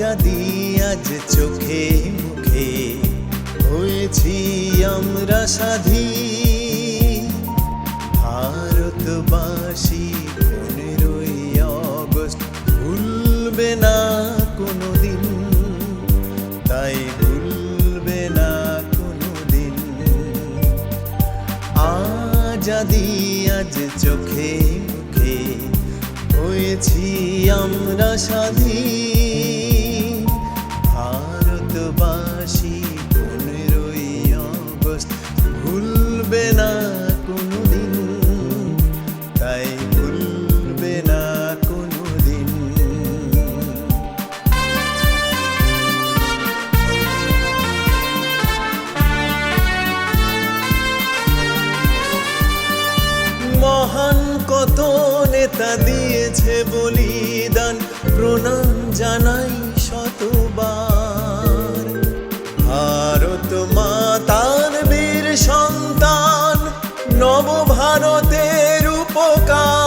আজাদি আজ চোখে মুখে হয়েছি আমরা স্বাধীন ভারতবাসী পনেরোই অগস্ট ভুলবে না কোনোদিন, তাই ভুলবে না কোনো কোনোদিন। আজাদি আজ চোখে মুখে হয়েছি আমরা স্বাধীন কত নেতা দিয়েছে বলিদান। প্রণাম জানাই শতবার। ভারত মাতার বীর সন্তান নব ভারতের উপকার।